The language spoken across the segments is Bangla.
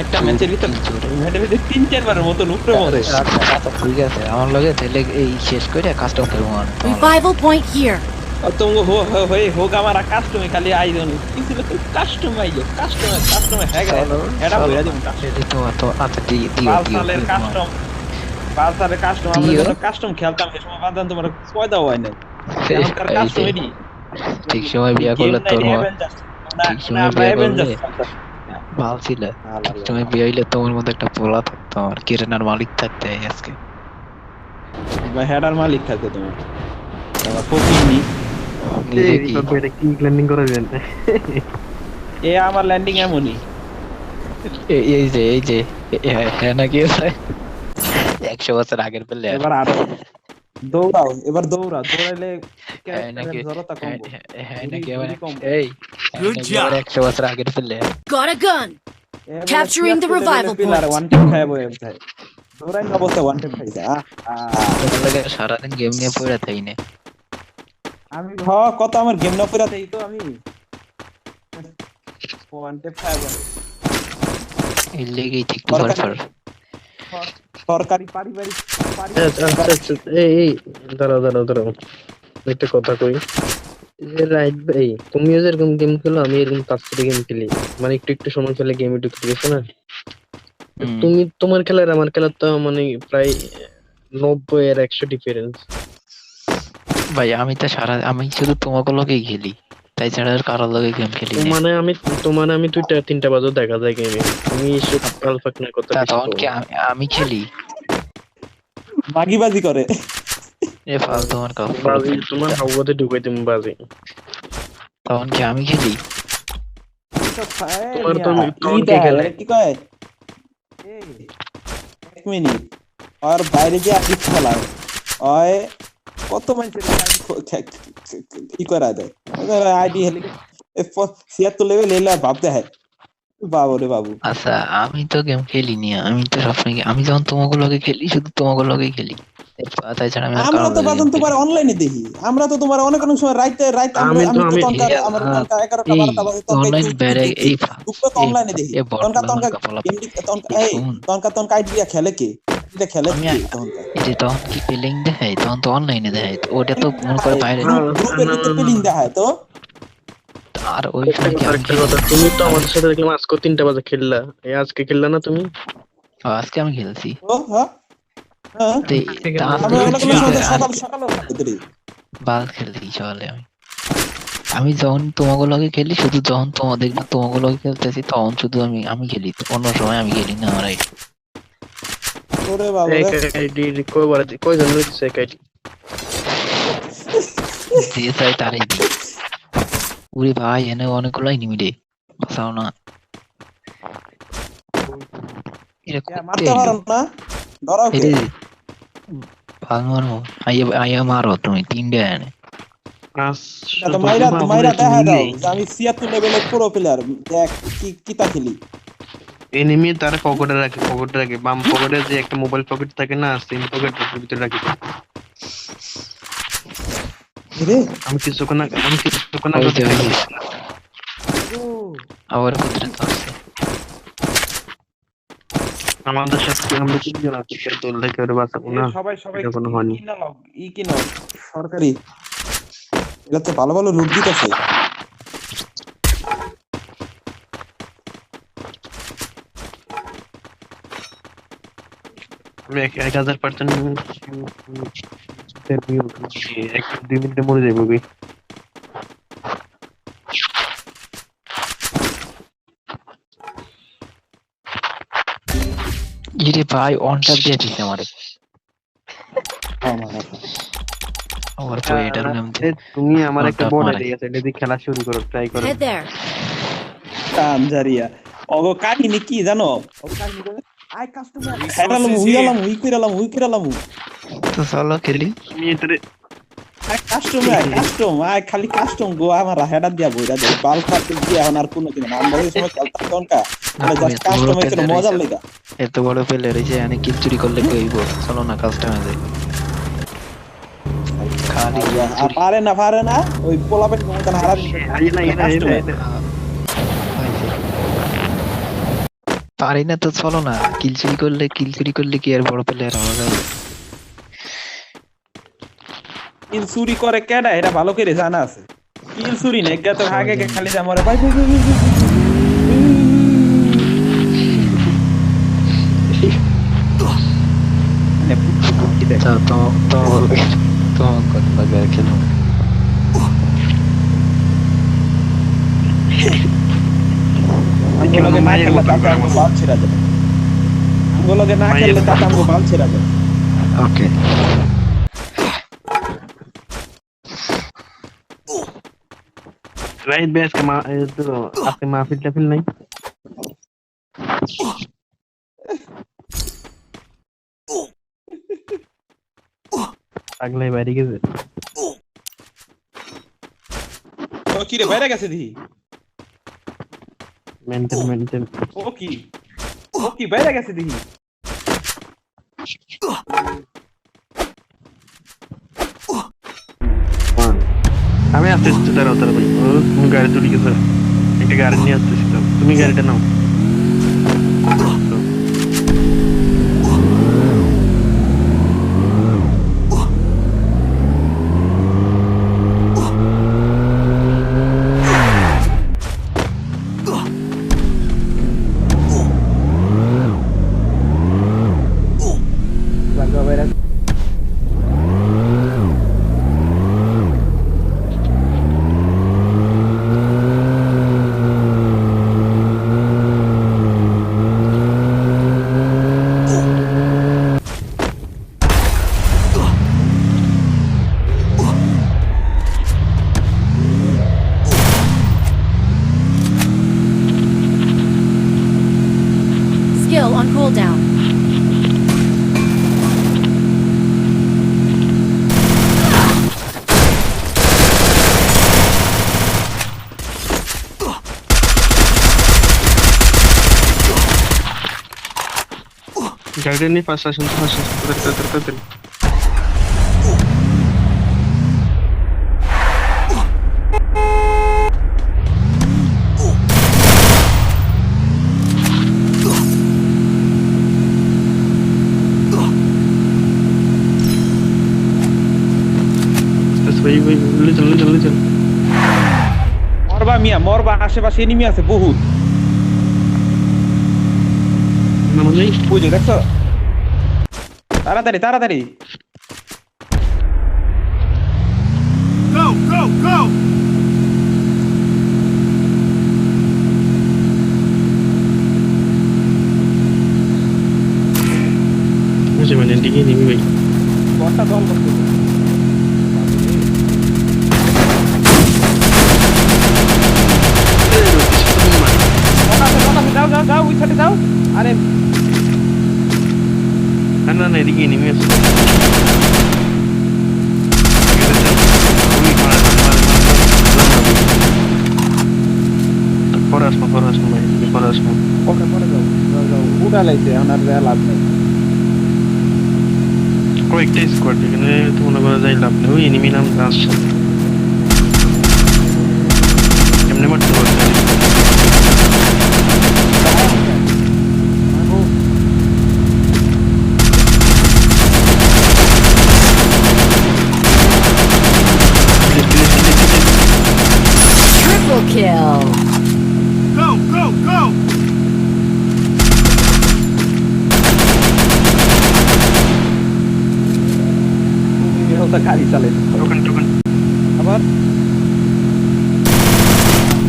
একটা ম্যাচের ভিতর তিন চারবারের মতন উপরে মরে ঠিক আছে আমার লগে তাহলে এই শেষ করে কাজটা করব না Revival point here. হো হো- হয়ে হোক আমার কাস্টমে খালি আইজন। কি ছিল কাস্টম আইজো কাস্টমে কাস্টমে হ্যাঁ এটা বইরা দিমু সেটা তো অত আচ্ছা দি দিও পাঁচ দিও সালের দিও, কাস্টম পাঁচ কাস্টম আমরা কাস্টম খেলতাম সে সময় বাদান তোমার পয়দা হয় কাস্টম এডি ঠিক সময় বিয়া করলে তোর ঠিক সময় বিয়ে করলে। ভালো ছিল। ঠিক সময় বিয়ে হইলে তোমার মতো একটা পোলা থাকতো আমার কিরানার মালিক থাকতে আজকে। হেডার মালিক থাকে তোমার। তোমার ফকিনি কি? কি ল্যান্ডিং করাবেন এ আমার ল্যান্ডিং এমনই। এই- এই যে এই যে হ্যাঁ নাকি একশো বছর আগের পেলে। এবার আরও। দৌড়াও এবার দৌড়াও দৌড়াইলে একশো বছর আগের পেলে Got a gun. এবার Capturing the 76 revival point. সারাদিন গেম নিয়ে পড়ে থাকি না আমি হ কত আমার গেম না পুরা দেই তো আমি ওয়ান টেপ খাইবো এর লেগেই দরকার ফরফর সরকারি পারিবারিক এই এই দাঁড়াও দাঁড়াও দাঁড়াও একটা কথা কই। যে রাইট ভাই তুমিও যেরকম গেম খেলো আমি এরকম পাঁচ ছটা গেম খেলি। মানে একটু একটু সময় খেলে গেমে ঢুকতে গেছে না? তুমি তোমার খেলার আমার খেলার তো মানে প্রায় নব্বই আর একশো ডিফারেন্স ভাই আমি তো সারা আমি শুধু তোমাকে লগেই খেলি। তাই ছাড়া আর কারোর লগে গেম খেলি মানে আমি তোমার আমি দুইটা তিনটা বাজও দেখা যায় গেমে তুমি এসব আলফাক না কথা তখন কি আমি আমি খেলি? বাগিবাজি করে। এ ফাল তোমার কাপ বাজি তোমার হাওয়াতে ঢুকাই তুমি বাজি তখন কি আমি খেলি? তোমার তো তখন কে খেলে? কি কয়? এক মিনিট। আর বাইরে যে আপনি খেলায় ওই কত মানুষের কি করা দেয়? আইডি হেলে ছিয়াত্তর লেভেল এলে ভাবতে হয়। বাবু রে বাবু। আচ্ছা আমি তো গেম খেলি নি আমি তো সবসময় আমি যখন তোমাকে লগে খেলি শুধু তোমাকে লগে খেলি। এরপর- ছাড়া আমি আর আমরা কারোর তো লগে বাদন তোমার। অনলাইনে দেখি। আমরা তো তোমার অনেক অনেক সময় রাইতে রাইতে আমি তো- আমি তো এই, আমার আহ, 11টা 12টা বাজে তনকা অনলাইন দেখি। এই তো অনলাইনে দেখি। তনকা তনকা গেম তনকা এই তনকা তনকা আইডিয়া খেলে কে? এটা খেলে তনকা? কি পেলিং দেখায়? তখন তো অনলাইনে দেখায়। তো ওটা তো মনে করে বাইরে গ্রুপের ভিতরে পেলিং দেখায় তো? আর ওই কথা তুমি তো আমাদের সাথে দেখলাম আজকে তিনটা বাজে খেললা। এই আজকে খেললা না তুমি? আজকে আমি খেলছি। হ্যাঁ হ্যাঁ বাল খেলছি সকালে আমি। আমি যখন তোমাকে লগে খেলি শুধু যখন তোমাদের দেখবে তোমাকে লগে খেলতেছি তখন শুধু আমি আমি খেলি। অন্য সময় আমি খেলি না আমার যে চাই তারাই দিই উরে ভাই এনে অনেকগুলো এনিমি রে বাঁচাও না। এটা করতে না ধরাও কে মারো আইয়া আইয়া মারো তুমি তিনটে এনে। তো মাইরা মাইরা দেখা দাও যে আমি ছিয়াত্তর লেভেলের পুরো প্লেয়ার দেখ কি কিতা খেলি। এনিমি তার পকেটে রাখে পকেটে রাখে বাম পকেটে যে একটা মোবাইল পকেট থাকে না সেম পকেট ভিতরে রাখি। রে? আমি কিছুক্ষণ আগে আমি কিছুক্ষণ আগে যে, ওই যে। দেখলাম। আবার ভিতরে তো আছে আমাদের সাথে আমরা তিনজন আছি? কেউ দোল থেকে বাঁচাবো না। সবাই সবাই এটা কোনো হয়নি। ই কিনো সরকারি। এটা তো ভালো ভালো লুট দিতেছে। আমি এক এক হাজার পার্সেন্ট এক দুই মিনিটে মরে যাব কি ইরে ভাই অন ট্যাপ দিয়ে দিছে আমারে আমার পরে এটার নাম তুমি আমার একটা বোর্ড আইডিয়া আছে এটা দিয়ে খেলা শুরু করো ট্রাই করো। There. কামজারিয়া ওগো কাহিনী কি জানো? ও কাহিনী করে আই কাস্টমার হেরালাম হুইয়ালাম হুই কইরালাম হুই কইরালাম চলো খেলি। আই কাস্টম আই খালি কাস্টম গো আমার হেডার দিয়া বইরা দে বাল ফাটে দিয়ে এখন আর কোনো কিনা আমরা সময় খেলতাম তখন কা না, জাস্ট কাস্টম এর মজার হইছো। এত বড় পেলে রয়েছে এনে কিল চুরি করলে কইব চলো না হয়ে খালি আর পারে না পারে না ওই পোলাপেট মতন হারা আই না এটা এটা পারি না তো চলো না। কিল চুরি করলে কিল চুরি করলে কি আর বড় প্লেয়ার হওয়া যাবে কিল চুরি করে কেডা? এটা ভালো করে জানা আছে। কিল চুরি নেই গা তো আগে খালি যা মরে ভাই। মানে না খেললে তাতে আমগো বাল না ছেড়া যাবে। ওকে। রাইট বেস কে মা তো আপনি মাহফিল টাফিল নাই আগলাই বাইরে গেছে ও কি রে বাইরে গেছে দিহি মেন্টাল মেন্টাল ও কি ও কি বাইরে গেছে দিহি আমি আসতেছি তারা তারা ভাই ও তুমি গাড়ি তুলে গেছে একটা গাড়ি নিয়ে আসতেছি তো। তুমি গাড়িটা নাও লাগা বাইরে Skill on cooldown. গাড়িটা নিয়ে ফার্স্ট আসুন ফার্স্ট আসুন তাড়াতাড়ি তাড়াতাড়ি তাড়াতাড়ি আস্তে ভাই ভাই লে চল লে চল লে চল মরবা মিয়া মরবা আশেপাশে এনিমি আছে বহুত নাম নেই বুঝো দেখছ তাড়াতাড়ি তাড়াতাড়ি। বুঝে মানে দিকে নিবি ভাই বটটা দল করতে যাও না এদিকে নেমে নাই কয়েকটা স্কোয়াড এখানে তো মনে করা যায় লাভ নেই ওই এনিমি নাম আসছে এমনি মারতে ওটা গাড়ি চালে টোকেন টোকেন আবার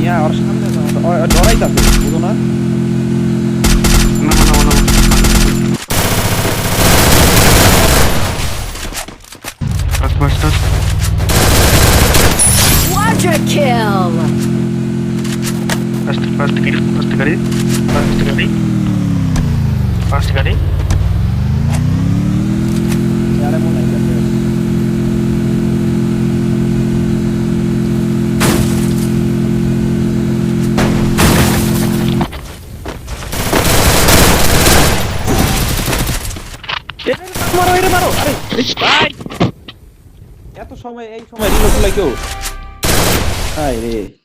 ইয়া ওর সামনে যাও ও ডরাইতাছে বুঝো না নামো নামো নামো fast fast fast Quadra kill. Fast fast গাড়ি ফাস্ট গাড়ি ফাস্ট গাড়ি ফাস্ট গাড়ি আরে মনে মারো এটা মারো আরে। ভাই। এত সময় এই সময় রিলোড লাগে কেউ হায় রে।